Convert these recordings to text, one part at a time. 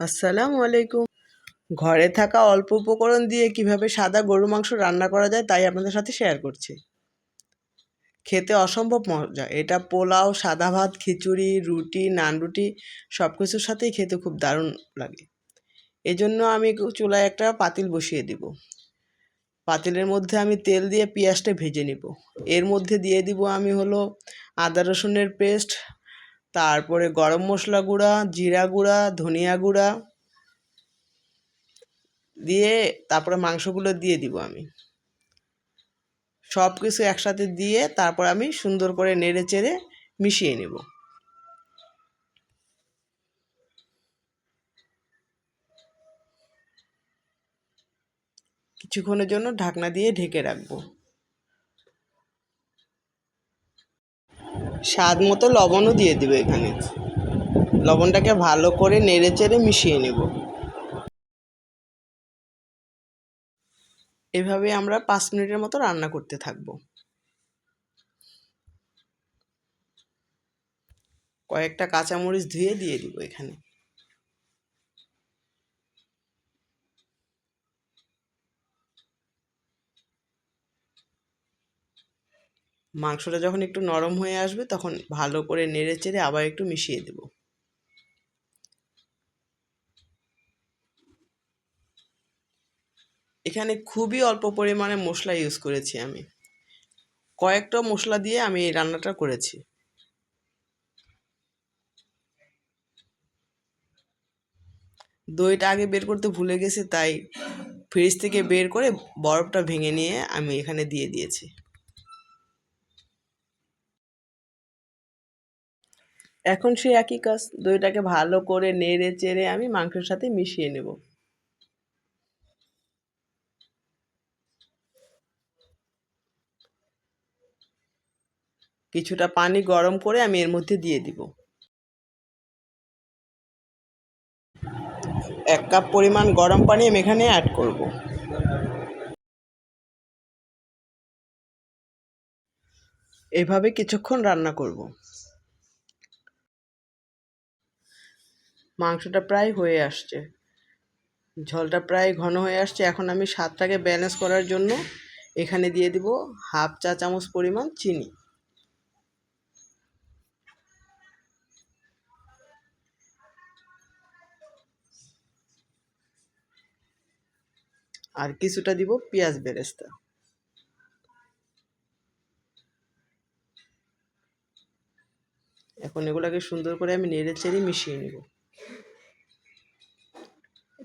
আসসালামু আলাইকুম। ঘরে থাকা অল্প উপকরণ দিয়ে কীভাবে সাদা গরু মাংস রান্না করা যায় তাই আপনাদের সাথে শেয়ার করছি। খেতে অসম্ভব মজা। এটা পোলাও, সাদা ভাত, খিচুড়ি, রুটি, নান রুটি সব কিছুর সাথেই খেতে খুব দারুণ লাগে। এজন্য আমি চুলায় একটা পাতিল বসিয়ে দিব। পাতিলের মধ্যে আমি তেল দিয়ে পেঁয়াজটা ভেজে নিব। এর মধ্যে দিয়ে দিব আমি হলো আদা রসুনের পেস্ট তারপরে গরম মশলা গুঁড়া, জিরা গুঁড়া, ধনিয়া গুঁড়া দিয়ে তারপরে মাংসগুলো দিয়ে দিব আমি। সব কিছু একসাথে দিয়ে তারপর আমি সুন্দর করে নেড়ে চেড়ে মিশিয়ে নেব। কিছুক্ষণের জন্য ঢাকনা দিয়ে ঢেকে রাখব। স্বাদ মতো লবণও দিয়ে দেবো এখানে। লবণটাকে ভালো করে নেড়ে চেড়ে মিশিয়ে নেব। এভাবে আমরা পাঁচ মিনিটের মতো রান্না করতে থাকব। কয়েকটা কাঁচামরিচ ধুয়ে দিয়ে দিব এখানে। মাংসটা যখন একটু নরম হয়ে আসবে, তখন ভালো করে নেড়ে চেড়ে আবার একটু মিশিয়ে দেব। এখানে খুবই অল্প পরিমাণে মশলা ইউজ করেছি আমি। কয়েকটা মশলা দিয়ে আমি এই রান্নাটা করেছি। দইটা আগে বের করতে ভুলে গেছি, তাই ফ্রিজ থেকে বের করে বরফটা ভেঙে নিয়ে আমি এখানে দিয়ে দিয়েছি। এখন সে একই কাজ, দইটাকে ভালো করে নেড়ে চেড়ে আমি মাংসের সাথে মিশিয়ে নেব। কিছুটা পানি গরম করে আমি এর মধ্যে দিয়ে দিব। এক কাপ পরিমাণ গরম পানি আমি এখানে অ্যাড করব। এভাবে কিছুক্ষণ রান্না করব। মাংসটা প্রায় হয়ে আসছে। ঝোলটা প্রায় ঘন হয়ে আসছে। এখন আমি স্বাদটাকে ব্যালেন্স করার জন্য এখানে দিয়ে দিব হাফ চা চামচ পরিমাণ চিনি। আর কিছুটা দিব পেঁয়াজ বেরেস্তা। এখন এগুলোকে সুন্দর করে আমি নেড়ে চেড়ে মিশিয়ে নেব।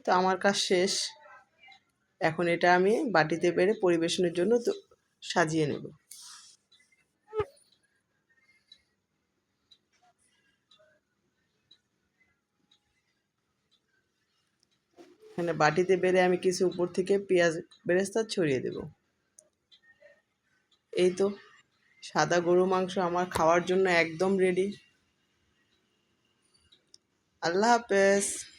তো আমার কাজ শেষ। এখন এটা আমি বাটিতে পেরে পরিবেশনের জন্য তো সাজিয়ে নেব। এখানে বাটিতে বেড়ে আমি কিছু উপর থেকে পেঁয়াজ বেরেস্তা ছড়িয়ে দেব। এই তো সাদা গরু মাংস আমার খাওয়ার জন্য একদম রেডি Allah this.